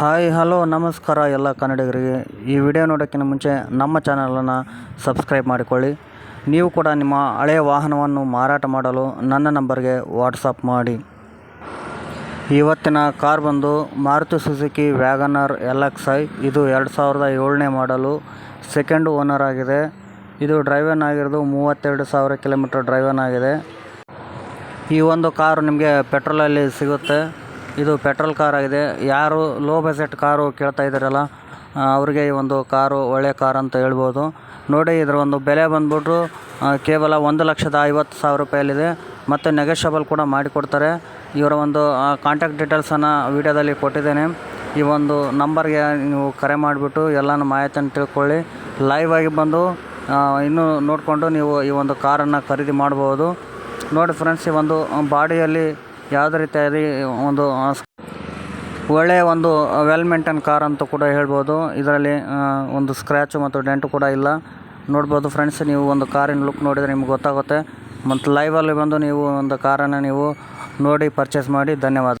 Hi, hello, ನಮಸ್ಕಾರ ಎಲ್ಲ ಕನ್ನಡಿಗರಿಗೆ. ಈ ವಿಡಿಯೋ ನೋಡೋಕ್ಕಿಂತ ಮುಂಚೆ ನಮ್ಮ ಚಾನಲನ್ನು ಸಬ್ಸ್ಕ್ರೈಬ್ ಮಾಡಿಕೊಳ್ಳಿ. ನೀವು ಕೂಡ ನಿಮ್ಮ ಹಳೆಯ ವಾಹನವನ್ನು ಮಾರಾಟ ಮಾಡಲು ನನ್ನ ನಂಬರ್ಗೆ ವಾಟ್ಸಪ್ ಮಾಡಿ. ಇವತ್ತಿನ ಕಾರ್ ಬಂದು Maruti Suzuki WagonR L X I. ಇದು ಎರಡು ಸಾವಿರದ ಏಳನೇ ಮಾಡಲು ಸೆಕೆಂಡ್ ಓನರ್ ಆಗಿದೆ. ಇದು ಡ್ರೈವನ್ ಆಗಿರೋದು ಮೂವತ್ತೆರಡು ಸಾವಿರ ಕಿಲೋಮೀಟರ್ ಡ್ರೈವನ್ ಆಗಿದೆ. ಈ ಒಂದು ಕಾರು ನಿಮಗೆ ಪೆಟ್ರೋಲಲ್ಲಿ ಸಿಗುತ್ತೆ. ಇದು ಪೆಟ್ರೋಲ್ ಕಾರ್ ಆಗಿದೆ. ಯಾರು ಲೋ ಬಜೆಟ್ ಕಾರು ಕೇಳ್ತಾ ಇದ್ದಾರಲ್ಲ ಅವರಿಗೆ ಈ ಒಂದು ಕಾರು ಒಳ್ಳೆಯ ಕಾರ್ ಅಂತ ಹೇಳ್ಬೋದು. ನೋಡಿ, ಇದರ ಒಂದು ಬೆಲೆ ಬಂದ್ಬಿಟ್ಟು ಕೇವಲ ಒಂದು ಲಕ್ಷದ ಐವತ್ತು ಸಾವಿರ ರೂಪಾಯಲ್ಲಿದೆ. ಮತ್ತು ನೆಗೆಷಬಲ್ ಕೂಡ ಮಾಡಿಕೊಡ್ತಾರೆ ಇವರ ಒಂದು ಕಾಂಟ್ಯಾಕ್ಟ್ ಡೀಟೇಲ್ಸನ್ನು ವಿಡಿಯೋದಲ್ಲಿ ಕೊಟ್ಟಿದ್ದೇನೆ. ಈ ಒಂದು ನಂಬರ್ಗೆ ನೀವು ಕರೆ ಮಾಡಿಬಿಟ್ಟು ಎಲ್ಲನೂ ಮಾಹಿತಿಯನ್ನು ತಿಳ್ಕೊಳ್ಳಿ. ಲೈವ್ ಆಗಿ ಬಂದು ಇನ್ನೂ ನೋಡಿಕೊಂಡು ನೀವು ಈ ಒಂದು ಕಾರನ್ನು ಖರೀದಿ ಮಾಡ್ಬೋದು. ನೋಡಿ ಫ್ರೆಂಡ್ಸ್ ಈ ಒಂದು ಬಾಡಿಯಲ್ಲಿ ಯಾವುದೇ ರೀತಿಯಾಗಿ ಒಂದು ಒಳ್ಳೆಯ ಒಂದು ವೆಲ್ ಮೇಂಟೈನ್ ಕಾರ್ ಅಂತ ಕೂಡ ಹೇಳ್ಬೋದು. ಇದರಲ್ಲಿ ಒಂದು ಸ್ಕ್ರ್ಯಾಚು ಮತ್ತು ಡೆಂಟು ಕೂಡ ಇಲ್ಲ. ನೋಡ್ಬೋದು ಫ್ರೆಂಡ್ಸ್ ನೀವು ಒಂದು ಕಾರಿನ ಲುಕ್ ನೋಡಿದರೆ ನಿಮ್ಗೆ ಗೊತ್ತಾಗುತ್ತೆ. ಮತ್ತು ಲೈವಲ್ಲಿ ಬಂದು ನೀವು ಒಂದು ಕಾರನ್ನು ನೀವು ನೋಡಿ ಪರ್ಚೇಸ್ ಮಾಡಿ, ಧನ್ಯವಾದ.